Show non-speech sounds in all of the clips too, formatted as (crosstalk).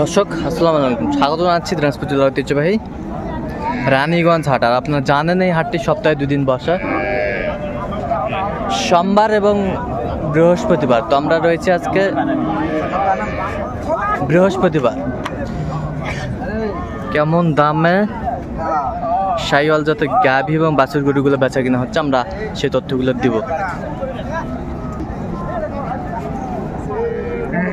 দর্শক, আসসালামু আলাইকুম। স্বাগত জানাচ্ছি দিনাজপুর জেলার ঐতিহ্যবাহী রানীগঞ্জ হাট। আর আপনারা জানেন এই হাটটি সপ্তাহে দুদিন বসা। সোমবার এবং বৃহস্পতিবার। তো আমরা রয়েছে আজকে বৃহস্পতিবার। কেমন দামে সাইওয়াল যাতে গাভী এবং বাছুর গরুগুলো বেচা কিনা হচ্ছে, আমরা সেই তথ্যগুলো দিব।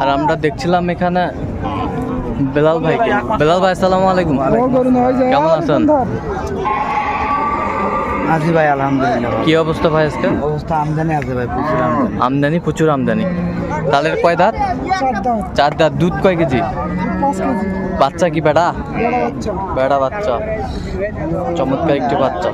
আর আমরা দেখছিলাম এখানে বেলাল ভাইকে। বেলাল ভাই আসসালামু আলাইকুম। কেমন আছেন? আজি ভাই আলহামদুলিল্লাহ কি অবস্থা ভাই আজকে? অবস্থা আমদানি আছে ভাই প্রচুর আমদানি। আমদানি প্রচুর আমদানি। তালের কয় দাঁত? চার দাঁত। দুধ কয় কেজি? বাচ্চা কি বেড়া? বেড়া বাচ্চা। চমৎকার একটি বাচ্চা।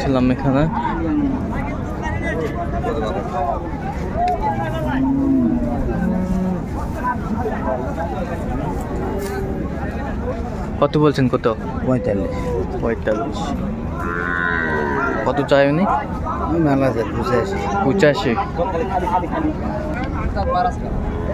ছিলাম এখানে। কত বলছেন কত? পঁয়তাল্লিশ। পঁয়তাল্লিশ। কত চাই উনি? মেলা বুঝে পঁচাশি।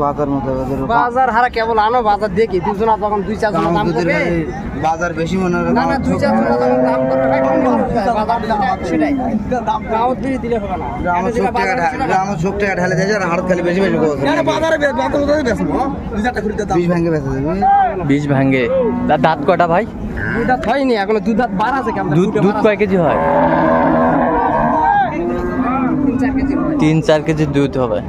বাজার মতো বাজার বাজার হারা কেবল আনো বাজার দেখি। দুজনা যখন দুই চার জনা দাম করবে বাজার বেশি মনে হয় না না দুই চার জনা যখন দাম করবে আমার চোখ টাকা ঢালে আর হাড় খালি বেশি ভাঙে দেবে বীজ দাঁত কটা ভাই? দুই দাঁত হয়নি এখনও দুই দাঁত বার আছে দুধ দুধ কয় কেজি হয়? তিন চার কেজি দুধ হবে হয়।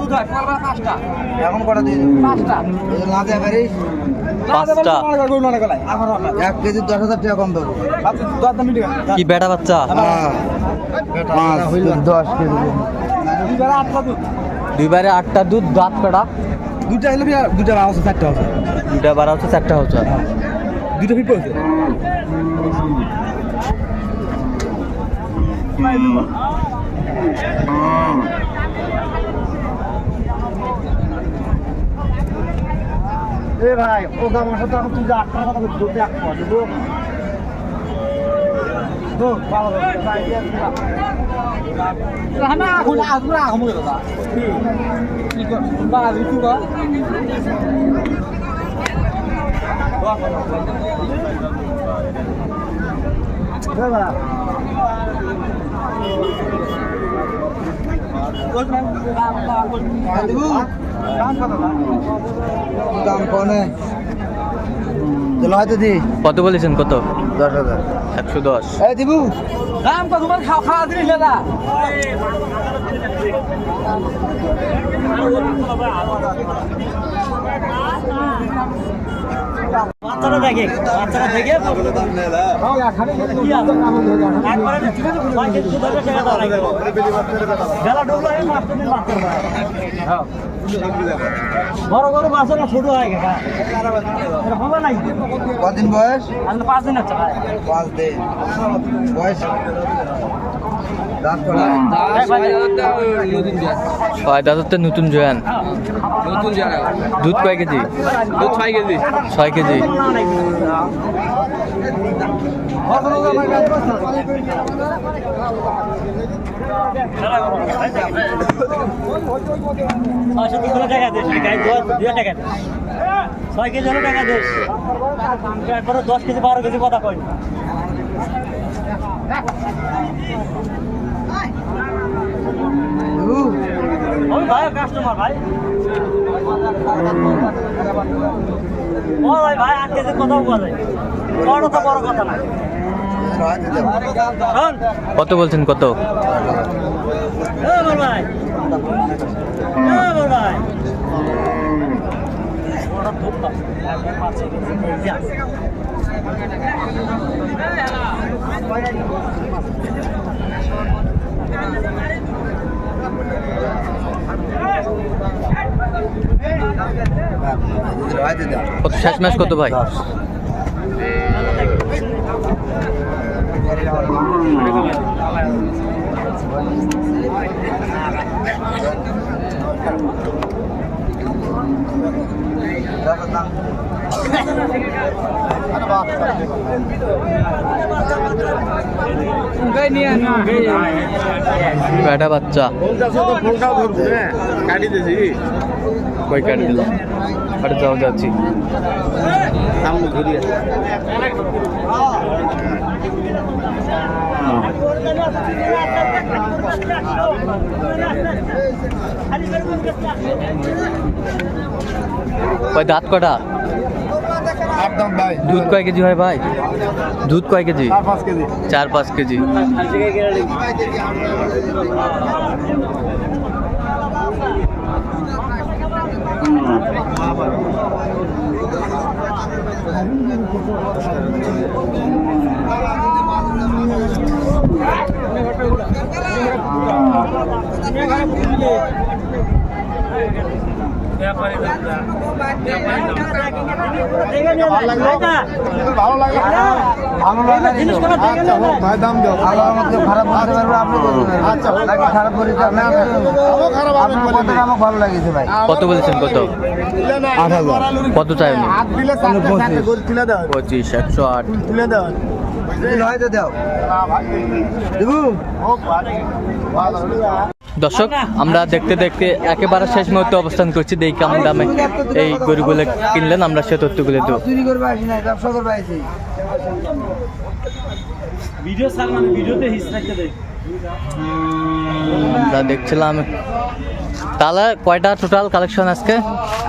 দুধ এখন কটা দিয়ে পাঁচটা। এক কেজি দশ হাজার টাকা কম দেবো কি বেটা বাচ্চা? হ্যাঁ। দশ কেজি। দুইবারে আটটা দুধ। দাঁত কটা দুটা হলে দুটা আছে চারটা আছে দুটা বারো হচ্ছে চারটা হচ্ছে দুটো ফিট পড়ছে এ ভাই ও আমার সাথে এখন তুই যে আটটা কথা দুটো এক পা দেবো দাম কনে কত বলেছেন কত? দশ হাজার। একশো দশ। এই দিবু। দাম কত খাওয়া খাওয়া দিলি দাদা বাচ্চারা দেখে বাচ্চারা দেখে বড় বড় মাছ না ছোট হয়ে গেছে হবে নাই। কদিন বয়স? পাঁচ দিন আছে পাঁচ দিন। বয়স? ছয় নতুন জয়ান। দুধ কয় কেজি? দুধ ছয় কেজি। ছয় কেজি। ছয় কেজি হলে টাকা দিস। দশ কেজি বারো কেজি কথা কই ওই ভাই কাস্টমার ভাই। ভাই ভাই আট কেজি কথাও বলে। বড় তো বড় কথা না। কত বলছেন কত? ভাই। কত শেষ ম্যাচ কত ভাই? (laughs) (laughs) বেটা বাচ্চা। কই কাটি দিল? আরে যাও যাচ্ছি। দাঁত কটা? দুধ কয় কেজি হয় ভাই? দুধ কয় কেজি? পাঁচ কেজি। চার পাঁচ কেজি। ভালো লাগে ভালো লাগে জিনিসগুলো দেখে ভাই দাম দাও ভালো আমাকে খারাপ বলতে পারবে আপনি আচ্ছা নাকি খারাপ বলেছে আপনি খারাপ আপনার কথাটা আমার ভালো লাগেছে ভাই কত বলেছেন কত আট হাজার কত চাই পঁচিশ একশো আট। তুলে দাও হয়তো দাও দেবু দর্শক আমরা দেখতে দেখতে একেবারে শেষ মুহূর্তে অবস্থান করছি। দেখি কেমন দামে এই গরুগুলো কিনলেন আমরা সে তথ্যগুলো দেবো মানে আমরা দেখছিলাম তাহলে কয়টা টোটাল কালেকশন আজকে?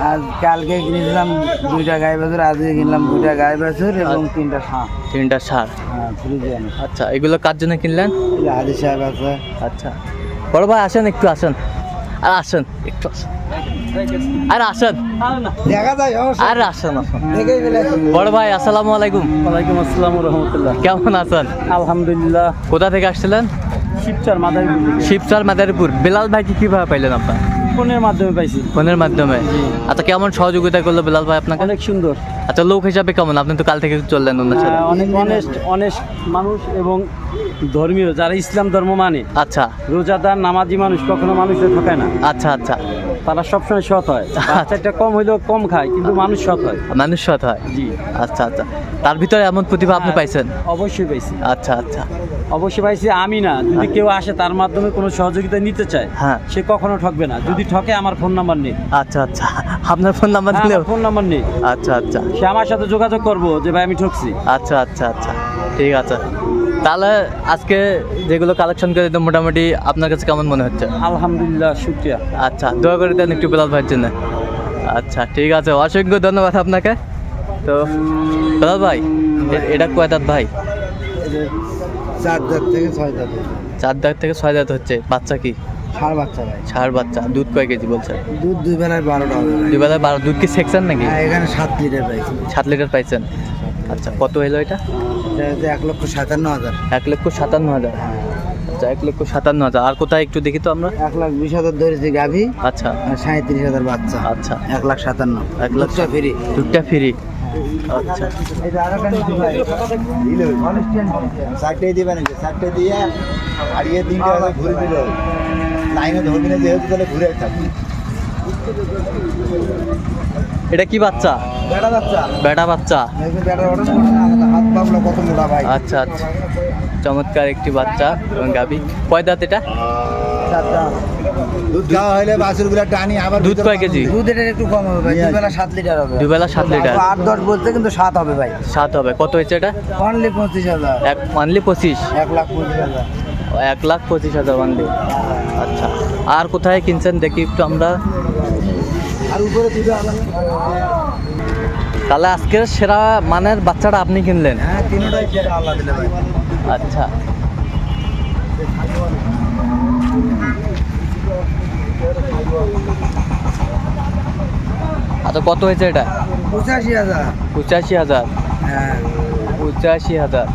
আজ কালকে কিনেছিলাম দুইটা গাই বাছুর আজকে কিনলাম দুইটা গাই বাছুর এবং তিনটা সার তিনটা সার হ্যাঁ আচ্ছা এগুলো কার জন্য কিনলেন? হাজি সাহেব আছে। আচ্ছা। বড় ভাই আসেন একটু আসেন। আর আসেন একটু আসেন। আর আসেন। দেখা যায় আর আসেন আসেন। বড় ভাই আসসালামু আলাইকুম। ওয়ালাইকুম আসসালাম রহমতুল্লাহ। কেমন আছেন? আলহামদুলিল্লাহ। কোথা থেকে আসছিলেন? শিবচর মাদারীপুর। শিবচর মাদারীপুর। বিলাল ভাইকে কীভাবে পাইলেন আপনার? ফোনের মাধ্যমে পাইছি। ফোনের মাধ্যমে? আচ্ছা কেমন সহযোগিতা করল বিলাল ভাই আপনাকে? অনেক সুন্দর। আচ্ছা লোক হিসাবে কেমন? আপনি তো কাল থেকে চললেন ওনার সাথে আহ, অনেক অনেস্ট অনেস্ট মানুষ এবং ধর্মীয় যারা ইসলাম ধর্ম মানে। আচ্ছা। রোজাদার নামাজি মানুষ কখনো মানুষের ঠকায় না। আচ্ছা আচ্ছা। তারা সবসময় সৎ হয়। (laughs) বাচ্চাটা কম হইলেও কম খায় কিন্তু মানুষ সৎ হয়। মানুষ সৎ হয়? জি। আচ্ছা আচ্ছা। তার ভিতরে এমন প্রতিভা আপনি পাইছেন? অবশ্যই পাইছি। আচ্ছা আচ্ছা। অবশ্যই পাইছি আমি না। যদি কেউ আসে তার মাধ্যমে কোনো সহযোগিতা নিতে চায় হ্যাঁ। সে কখনো ঠকবে না। যদি ঠকে আমার ফোন নাম্বার নেই। আচ্ছা আচ্ছা। আপনার ফোন নাম্বার দিলে ফোন নাম্বার নেই। আচ্ছা আচ্ছা। সে আমার সাথে যোগাযোগ করব যে ভাই আমি ঠকছি। আচ্ছা আচ্ছা আচ্ছা। ঠিক আছে। তাহলে আজকে যেগুলো কালেকশন করে মোটামুটি আপনার কাছে কেমন মনে হচ্ছে? আলহামদুলিল্লাহ শুক্রিয়া। আচ্ছা দোয়া করে দেন একটু বেলাল ভাইয়ের জন্য। আচ্ছা ঠিক আছে অসংখ্য ধন্যবাদ আপনাকে। তো বেলাল ভাই এটা কয় দাঁত ভাই? চার দাঁত থেকে ছয় দাঁত। চার দাঁত থেকে ছয় দাঁত হচ্ছে বাচ্চা কি? ষাঁড় বাচ্চা ভাই। ষাঁড় বাচ্চা দুধ কয় কেজি বলছেন? দুধ দুই বেলায় বারোটা হবে দুই বেলায় বারো দুধ কি সেকশন নাকি? হ্যাঁ এখানে সাত লিটার পাইছি। সাত লিটার পাইছেন। আচ্ছা কত হলো এটা? এক লক্ষ সাতান্ন হাজার। এক লক্ষ সাতান্ন হাজার। আচ্ছা এক লক্ষ সাতান্ন হাজার। আর কোথায় একটু দেখি তো আমরা? এক লাখ বিশ হাজার ধরেছি গাভি আচ্ছা। সাঁত্রিশ হাজার বাচ্চা। আচ্ছা। এক লাখ সাতান্ন। এক লাখ ফ্রি। দুধটা ফ্রি। আচ্ছা। চারটে দিবেন চারটে দিয়ে আর তিনটে ঘুরে দিল। লাইনে ধরবি না যেহেতু তাহলে ঘুরে থাকবি। এটা কি বাচ্চা? বেড়া বাচ্চা। বেটা বাচ্চা। আচ্ছা আচ্ছা। চমৎকার একটি বাচ্চা এবং গাবি কয় দাঁত এটা? দুধ খাওয়া হলে বাছুরগুলা টানি আবার দুধ কয় কেজি? দুধ এটা একটু কম হবে ভাই দুবেলা সাত লিটার হবে। দুবেলা সাত লিটার? আট দশ বলতে কিন্তু সাত হবে ভাই। সাত হবে। কত হয়েছে এটা? অনলি পঁচিশ হাজার। এক পঁচিশ? এক লাখ পঁচিশ হাজার। এক লাখ পঁচিশ হাজার মানলি আচ্ছা। আর কোথায় কিনছেন? দেখি একটু আমরা। আর উপরে তাহলে আজকের সেরা মানের বাচ্চাটা আপনি কিনলেন? হ্যাঁ আচ্ছা। আচ্ছা কত হয়েছে এটা? পঁচাশি হাজার। পঁচাশি হাজার? হ্যাঁ। পঁচাশি হাজার।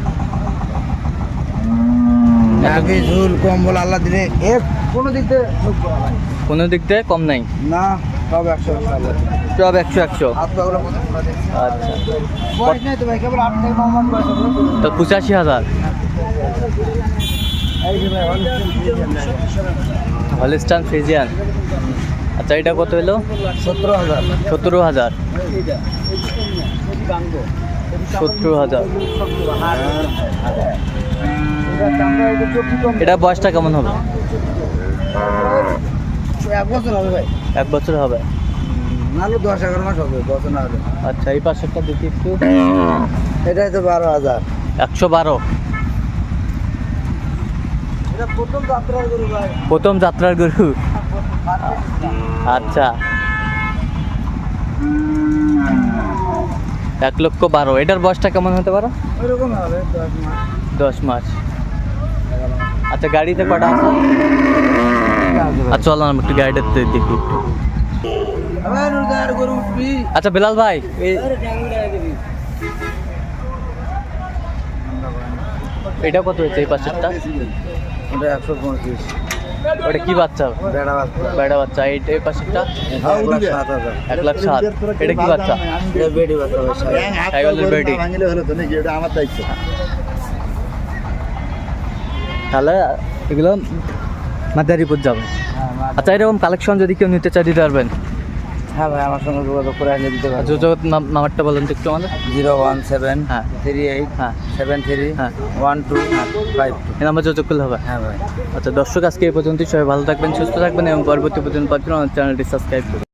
নাভি ঝুল কম্বল আল্লাহ দিলে কোনো দিক থেকে কোনো দিক থেকে কম নাই? না সব একশো আল্লাহ। সব একশো একশো। আচ্ছা। তো ভাই কেবল আট থেকে ন মাস বয়স পঁচাশি হাজার। হলিস্টান ফ্রিজিয়ান আচ্ছা এটা কত হলো? সতেরো হাজার। সতেরো হাজার। সতেরো হাজার। এটা বয়সটা কেমন হবে? এক বছর হবে ভাই। এক বছর হবে। নাহলে দশ এগারো মাস হবে বছর না হলে। আচ্ছা এই পাশেরটা দেখি একটু। এটাই তো বারো হাজার। একশো বারো। প্রথম যাত্রার গরু ভাই। প্রথম যাত্রার গরু? আচ্ছা। এক লক্ষ বারো। এটার বয়সটা কেমন হতে পারে? ওইরকম হবে দশ মাস। আচ্ছা গাড়িতে কটা আছে? আচ্ছা চলো আমরা একটু গাড়িটাতে দেখি। একটু আচ্ছা বেলাল ভাই এটা কত হয়েছে এই পাশেরটা? একশো ওটা কি বাচ্চা? বেড়া বাচ্চা। বেড়া বাচ্চা এই এই পাশেরটা? এক লাখ সাত এটা কি বাচ্চা? বেডি বেডি এটা আমার দায়িত্ব। তাহলে এগুলো মাদারীপুর যাবে। হ্যাঁ, আচ্ছা এরকম কালেকশন যদি কেউ নিতে চাই দিতে পারবেন। হ্যাঁ ভাই আমার সঙ্গে যোগাযোগ করে আনিয়ে দিতে পারব। যোগাযোগ নাম- নাম্বারটা বলেন তো একটু আমাদের। জিরো ওয়ান সেভেন হ্যাঁ। থ্রি এইট হ্যাঁ। সেভেন থ্রি হ্যাঁ। One two five two. এই নাম্বার যোগাযোগ করলে হবে? হ্যাঁ ভাই। আচ্ছা দর্শক আজকে এই পর্যন্তই। সবাই ভালো থাকবেন সুস্থ থাকবেন এবং পরবর্তী পর্যন্ত পাচ্ছেন আমার চ্যানেলটি সাবস্ক্রাইব করুন।